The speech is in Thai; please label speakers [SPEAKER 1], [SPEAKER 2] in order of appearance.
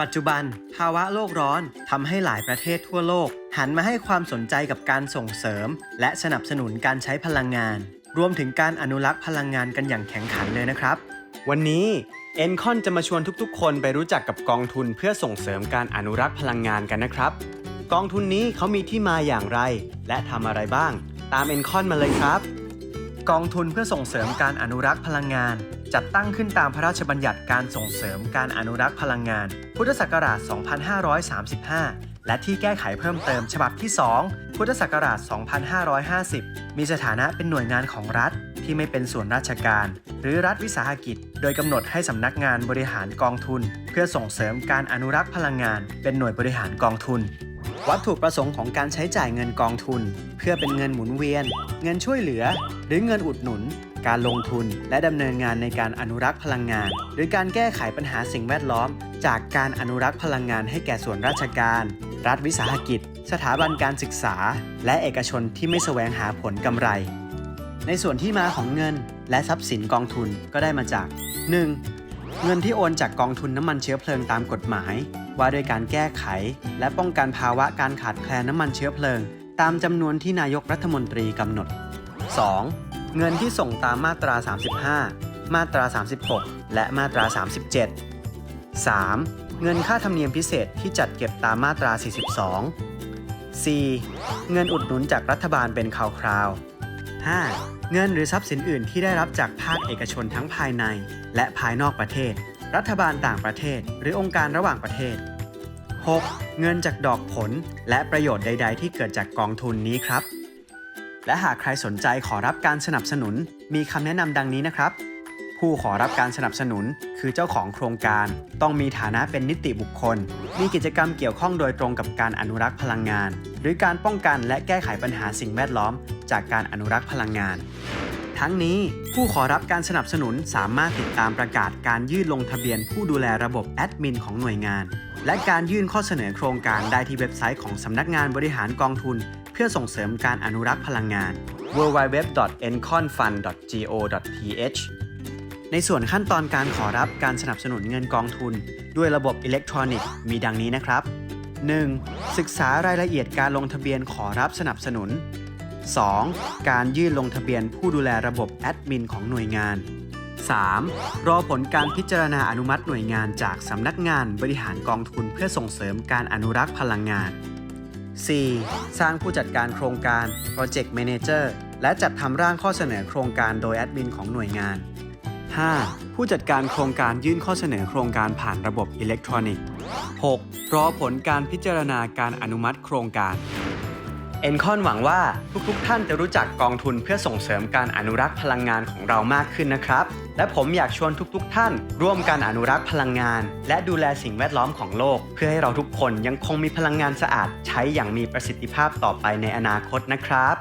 [SPEAKER 1] ปัจจุบันภาวะโลกร้อนทำให้หลายประเทศทั่วโลก หันมาให้ความสนใจกับการส่งเสริม และสนับสนุนการใช้พลังงาน รวมถึงการอนุรักษ์พลังงานกันอย่างแข็งขันเลยนะครับ
[SPEAKER 2] วันนี้ e n c o n จะมาชวนทุกๆ คนไปรู้จักกับกองทุนเพื่อส่งเสริมการอนุรักษ์พลังงานกันนะครับ กองทุนนี้เขามีที่มาอย่างไร และทำอะไรบ้าง ตาม e n c o n มาเลยครับ
[SPEAKER 1] กองทุนเพื่อส่งเสริมการอนุรักษ์พลังงาน จัดตั้งขึ้นตามพระราชบัญญัติการส่งเสริมการอนุรักษ์พลังงาน พุทธศักราช 2535 และที่แก้ไขเพิ่มเติมฉบับที่ 2 พุทธศักราช 2550 มีสถานะเป็นหน่วยงานของรัฐที่ไม่เป็นส่วนราชการ หรือรัฐวิสาหกิจ โดยกำหนดให้สำนักงานบริหารกองทุน เพื่อส่งเสริมการอนุรักษ์พลังงาน เป็นหน่วยบริหารกองทุน วัตถุประสงค์ของการใช้จ่ายเงินกองทุน เพื่อเป็นเงินหมุนเวียน เงินช่วยเหลือ หรือเงินอุดหนุน การลงทุน และดำเนินงานในการอนุรักษ์พลังงาน หรือการแก้ไขปัญหาสิ่งแวดล้อม จากการอนุรักษ์พลังงานให้แก่ส่วนราชการ รัฐวิสาหกิจ สถาบันการศึกษา และเอกชนที่ไม่แสวงหาผลกำไร ในส่วนที่มาของเงิน และทรัพย์สินกองทุนก็ได้มาจาก 1. เงินที่โอนจากกองทุนน้ำมันเชื้อเพลิงตามกฎหมาย ว่าด้วยการแก้ไข และป้องกันภาวะการขาดแคลนน้ำมันเชื้อเพลิง ตามจำนวนที่นายกรัฐมนตรีกำหนด 2. เงินที่ส่งตามมาตรา 35 มาตรา 36 และมาตรา 37 3. เงินค่าธรรมเนียมพิเศษที่จัดเก็บตามมาตรา 42 4. เงินอุดหนุนจากรัฐบาลเป็นคราวๆ 5. เงินหรือทรัพย์สินอื่นที่ได้รับจากภาคเอกชนทั้งภายในและภายนอกประเทศ รัฐบาลต่างประเทศ หรือองค์การระหว่างประเทศ 6. เงินจากดอกผลและประโยชน์ใด ๆ ที่เกิดจากกองทุนนี้ครับ และหากใครสนใจขอรับการสนับสนุน มีคำแนะนำดังนี้นะครับ ผู้ขอรับการสนับสนุน คือเจ้าของโครงการ ต้องมีฐานะเป็นนิติบุคคล มีกิจกรรมเกี่ยวข้องโดยตรงกับการอนุรักษ์พลังงาน หรือการป้องกันและแก้ไขปัญหาสิ่งแวดล้อม จากการอนุรักษ์พลังงาน ทั้งนี้ผู้ขอรับการสนับสนุนสามารถติดตามประกาศการยื่นลงทะเบียนผู้ดูแลระบบแอดมินของหน่วยงาน และการยื่นข้อเสนอโครงการได้ที่เว็บไซต์ของสำนักงานบริหารกองทุน เพื่อส่งเสริมการอนุรักษ์พลังงาน www.enconfund.go.th ในส่วนขั้นตอนการขอรับการสนับสนุนเงินกองทุน ด้วยระบบอิเล็กทรอนิกส์มีดังนี้นะครับ 1. ศึกษารายละเอียดการลงทะเบียนขอรับสนับสนุน 2. การยื่นลงทะเบียนผู้ดูแลระบบแอดมินของหน่วยงาน 3. รอผลการพิจารณาอนุมัติหน่วยงานจากสำนักงานบริหารกองทุนเพื่อส่งเสริมการอนุรักษ์พลังงาน 4. สร้างผู้จัดการโครงการ Project Manager และจัดทำร่างข้อเสนอโครงการโดยแอดมินของหน่วยงาน 5. ผู้จัดการโครงการยื่นข้อเสนอโครงการผ่านระบบอิเล็กทรอนิกส์ 6. รอผลการพิจารณาการอนุมัติโครงการ เอ็นคอนหวังว่าทุกๆท่านจะรู้จักกองทุนเพื่อส่งเสริมการอนุรักษ์พลังงานของเรามากขึ้นนะครับ และผมอยากชวนทุกๆท่าน ร่วมกันอนุรักษ์พลังงาน และดูแลสิ่งแวดล้อมของโลก เพื่อให้เราทุกคนยังคงมีพลังงานสะอาด ใช้อย่างมีประสิทธิภาพต่อไปในอนาคตนะครับ